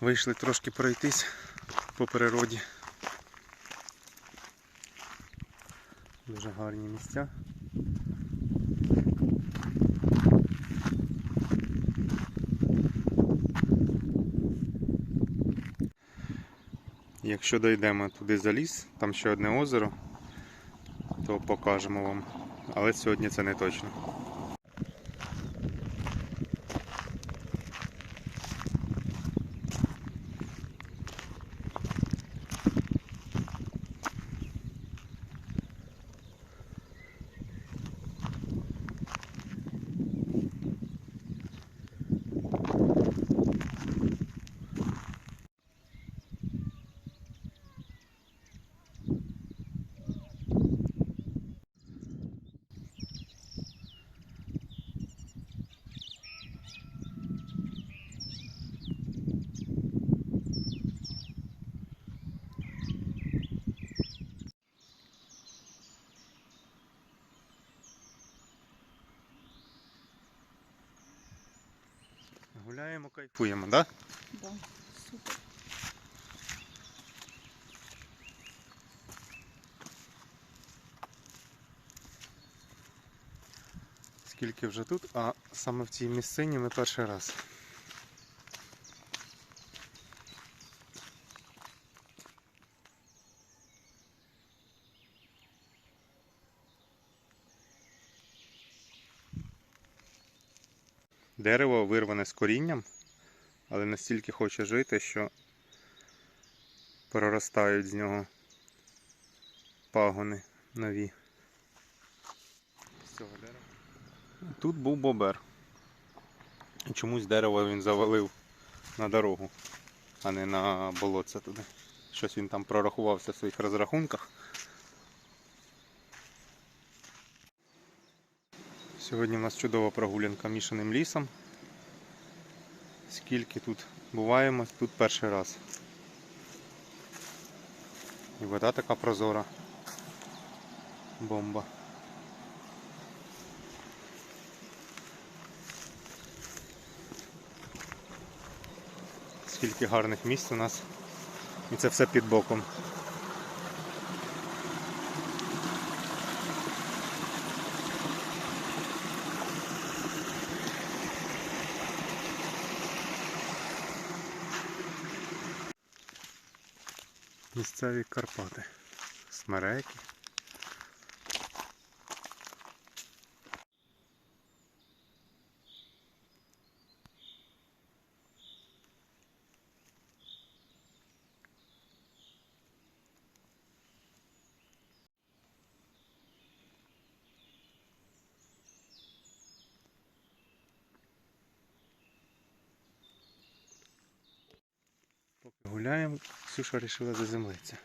Вийшли трошки пройтись по природі. Дуже гарні місця. Якщо дійдемо туди за ліс, там ще одне озеро, то покажемо вам. Але сьогодні це не точно. Гуляємо, кайфуємо, так? Да? Да, супер. Скільки вже тут, а саме в цій місцині ми перший раз. Дерево вирване з корінням, але настільки хоче жити, що проростають з нього пагони нові. З цього дерева. Тут був бобер. І чомусь дерево він завалив на дорогу, а не на болотце туди. Щось він там прорахувався в своїх розрахунках. Сьогодні в нас чудова прогулянка мішаним лісом. Скільки тут буваємо, тут перший раз. І вода така прозора. Бомба. Скільки гарних місць у нас. І це все під боком. Місцеві Карпати. Смереки. Гуляємо, Ксюша вирішила заземлитися.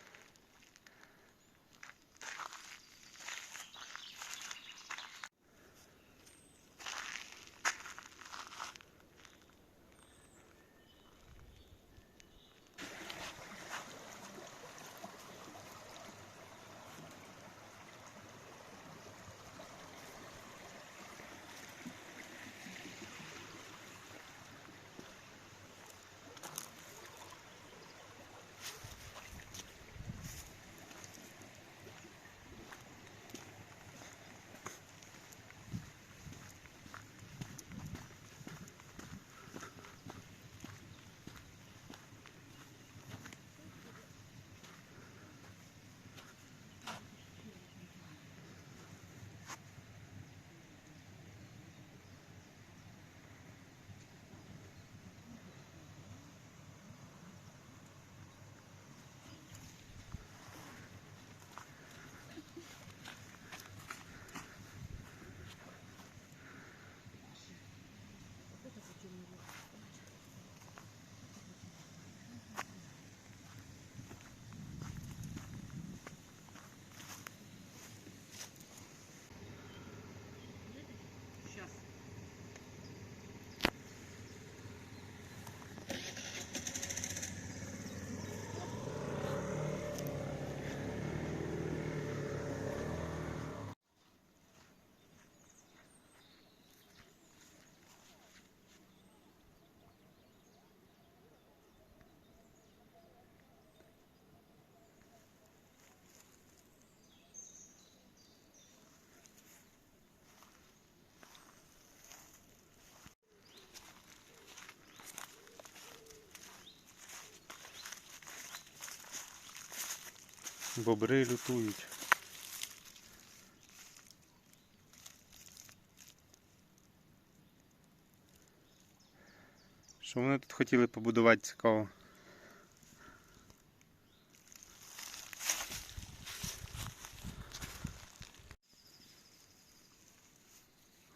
Бобри лютують. Що вони тут хотіли побудувати цікаво?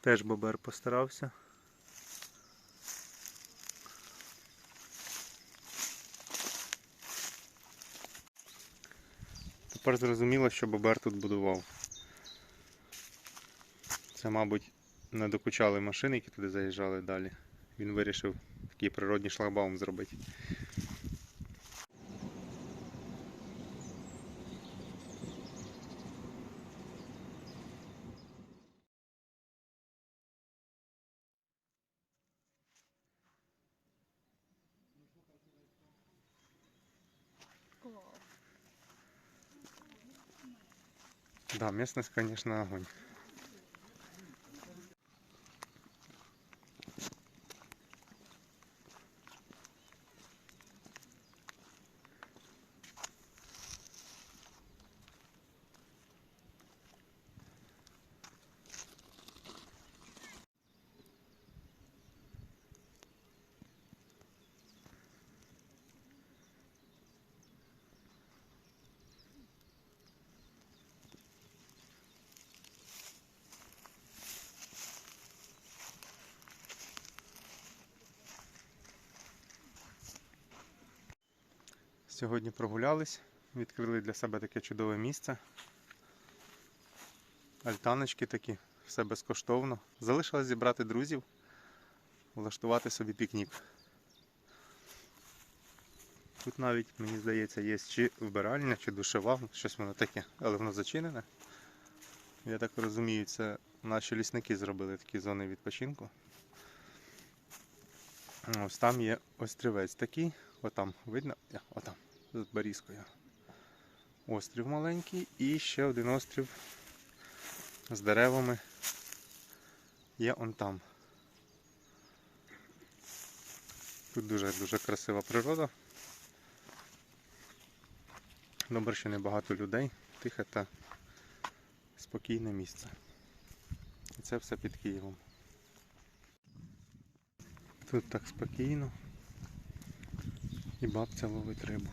Теж бобер постарався. Тепер зрозуміло, що бобер тут будував. Це, мабуть, не докучали машини, які туди заїжджали далі. Він вирішив такий природний шлагбаум зробити. Да, местность, конечно, огонь. Сьогодні прогулялись, відкрили для себе таке чудове місце. Альтаночки такі, все безкоштовно. Залишилось зібрати друзів, влаштувати собі пікнік. Тут навіть, мені здається, є чи вбиральня, чи душева, щось воно таке, але воно зачинене. Я так розумію, це наші лісники зробили такі зони відпочинку. Ось там є острівець такий, отам видно, отам, з Борізкою. Острів маленький і ще один острів з деревами є он там. Тут дуже-дуже красива природа. Добре, що небагато людей, тихе та спокійне місце. І це все під Києвом. Тут так спокійно. І бабця ловить рибу.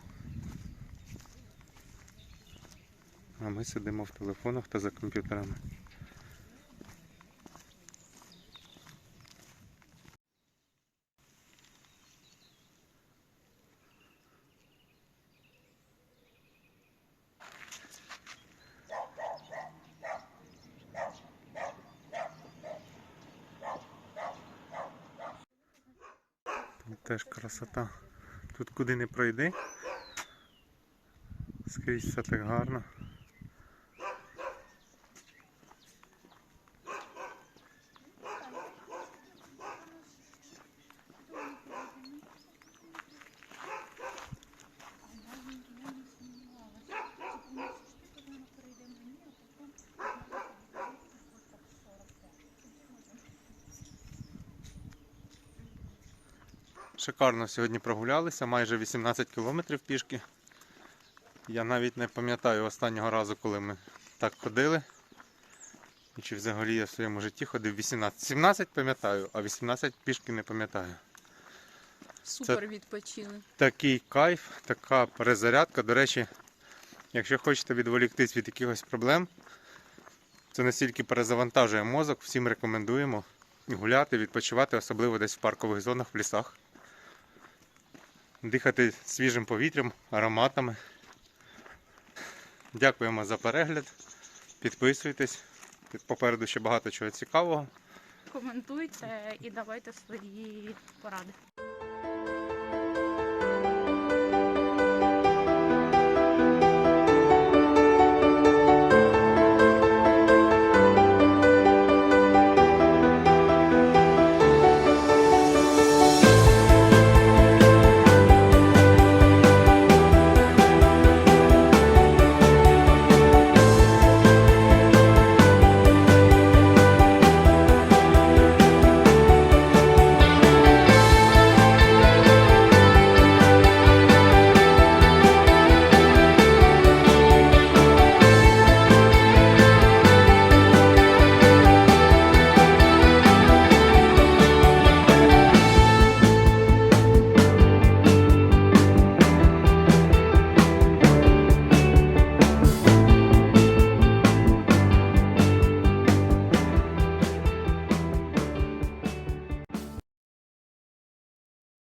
А ми сидимо в телефонах та за комп'ютерами. Теж красота. Тут куди не пройди. Скрізь все так гарно. Шикарно сьогодні прогулялися, майже 18 кілометрів пішки. Я навіть не пам'ятаю останнього разу, коли ми так ходили. І чи взагалі я в своєму житті ходив 18. 17 пам'ятаю, а 18 пішки не пам'ятаю. Супер відпочили. Такий кайф, така перезарядка. До речі, якщо хочете відволіктись від якихось проблем, це настільки перезавантажує мозок, всім рекомендуємо гуляти, відпочивати, особливо десь в паркових зонах, в лісах. Дихати свіжим повітрям, ароматами. Дякуємо за перегляд. Підписуйтесь. Попереду ще багато чого цікавого. Коментуйте і давайте свої поради.